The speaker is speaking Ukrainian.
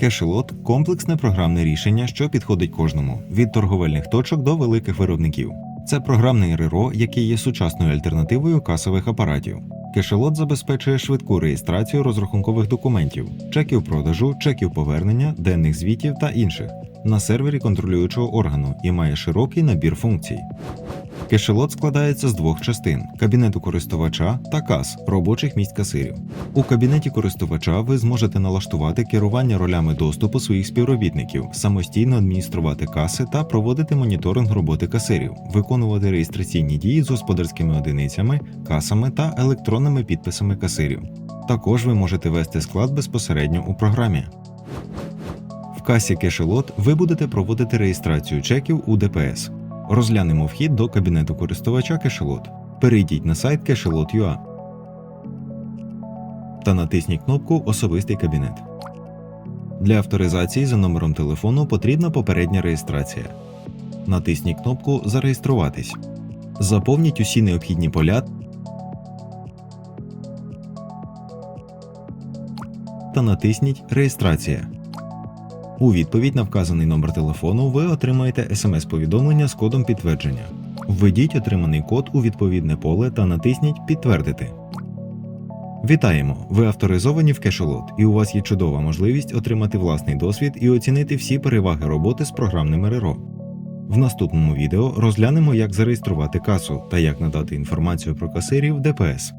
Кешелот комплексне програмне рішення, що підходить кожному від торговельних точок до великих виробників. Це програмний РРО, який є сучасною альтернативою касових апаратів. Кешелот забезпечує швидку реєстрацію розрахункових документів, чеків продажу, чеків повернення, денних звітів та інших на сервері контролюючого органу і має широкий набір функцій. Кешелот складається з двох частин: кабінету користувача та кас робочих місць касирів. У кабінеті користувача ви зможете налаштувати керування ролями доступу своїх співробітників, самостійно адмініструвати каси та проводити моніторинг роботи касирів, виконувати реєстраційні дії з господарськими одиницями, касами та електронними підписами касирів. Також ви можете вести склад безпосередньо у програмі. В касі Кешелот ви будете проводити реєстрацію чеків у ДПС. Розглянемо вхід до кабінету користувача Кешелот. Перейдіть на сайт Кешелот.ua та натисніть кнопку Особистий кабінет. Для авторизації за номером телефону потрібна попередня реєстрація. Натисніть кнопку Зареєструватись. Заповніть усі необхідні поля та натисніть Реєстрація. У відповідь на вказаний номер телефону ви отримаєте смс-повідомлення з кодом підтвердження. Введіть отриманий код у відповідне поле та натисніть Підтвердити. Вітаємо! Ви авторизовані в Кешелот, і у вас є чудова можливість отримати власний досвід і оцінити всі переваги роботи з програмним РРО. В наступному відео розглянемо, як зареєструвати касу та як надати інформацію про касирів ДПС.